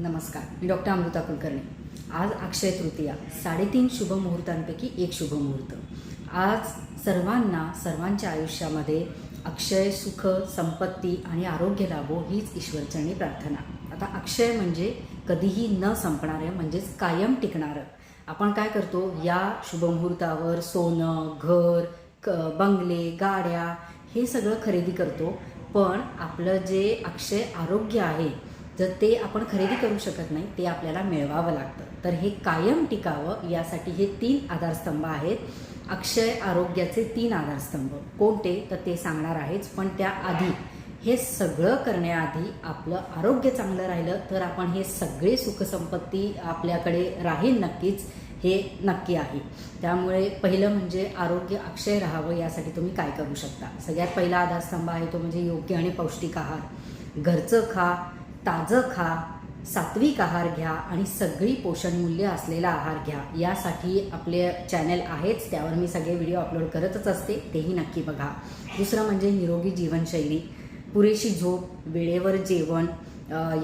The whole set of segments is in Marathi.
नमस्कार मी डॉक्टर अमृता कुलकर्णी. आज अक्षय तृतीया साडेतीन शुभ मुहूर्तांपैकी एक शुभ मुहूर्त. आज सर्वांना सर्वांच्या आयुष्यामध्ये अक्षय सुख संपत्ती आणि आरोग्य लाभो हीच ईश्वरचरणी प्रार्थना. आता अक्षय म्हणजे कधीही न संपणारं म्हणजेच कायम टिकणारं. आपण काय करतो? या शुभमुहूर्तावर सोनं घर क बंगले गाड्या हे सगळं खरेदी करतो. पण आपलं जे अक्षय आरोग्य आहे जर ते आपण खरेदी करू शकत नाही ते आपल्याला मिळवावं लागतं. तर हे कायम टिकावं यासाठी हे तीन आधारस्तंभ आहेत. अक्षय आरोग्याचे तीन आधारस्तंभ. कोणते? तर ते सांगणार आहेच. पण त्याआधी हे सगळं करण्याआधी आपलं आरोग्य चांगलं राहिलं तर आपण हे सगळे सुखसंपत्ती आपल्याकडे राहील नक्कीच हे नक्की आहे. त्यामुळे पहिलं म्हणजे आरोग्य अक्षय राहावं यासाठी तुम्ही काय करू शकता? सगळ्यात पहिला आधारस्तंभ आहे तो म्हणजे योग्य आणि पौष्टिक आहार. घरचं खा ताजं खा सात्विक आहार घ्या आणि सगळी पोषणमूल्य असलेला आहार घ्या. यासाठी आपले चॅनल आहेच त्यावर मी सगळे व्हिडिओ अपलोड करतच असते तेही नक्की बघा. दुसरं म्हणजे निरोगी जीवनशैली. पुरेशी झोप वेळेवर जेवण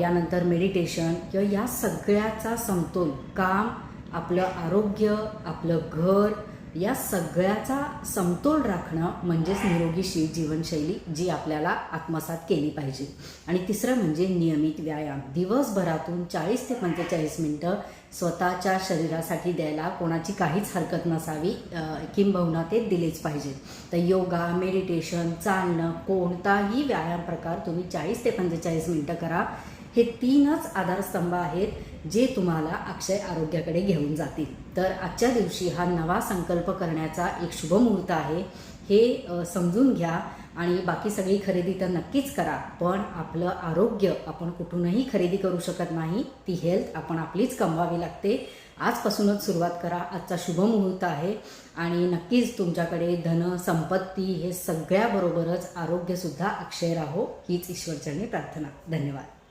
यानंतर मेडिटेशन किंवा या सगळ्याचा समतोल. काम आपलं आरोग्य आपलं घर या सगळ्याचा समतोल राखणं म्हणजेच निरोगी शी जीवनशैली जी आपल्याला आत्मसात केली पाहिजे. आणि तिसरं म्हणजे नियमित व्यायाम. दिवसभरातून चाळीस ते पंचेचाळीस मिनटं स्वतःच्या शरीरासाठी द्यायला कोणाची काहीच हरकत नसावी किंबहुना ते दिलेच पाहिजे. तर योगा मेडिटेशन चालणं कोणताही व्यायाम प्रकार तुम्ही चाळीस ते पंचेचाळीस मिनटं करा. हे तीनच आधारस्तंभ आहेत जे तुम्हाला अक्षय आरोग्याकडे घेऊन जातील. तर आजच्या दिवशी हा नवा संकल्प करण्याचा एक शुभ मुहूर्त आहे. हे समजून घ्या आणि बाकी सगळी खरेदी तर नक्कीच करा पण आपलं आरोग्य आपण कुठूनही खरेदी करू शकत नाही ती हेल्थ आपण आपलीच कमवावी लागते. आजपासूनच सुरुवात करा आजचा शुभ मुहूर्त आहे आणि नक्कीच तुमच्याकडे धन संपत्ती हे सगळ्याबरोबरच आरोग्यसुद्धा अक्षय राहो हीच ईश्वरचरणी प्रार्थना. धन्यवाद.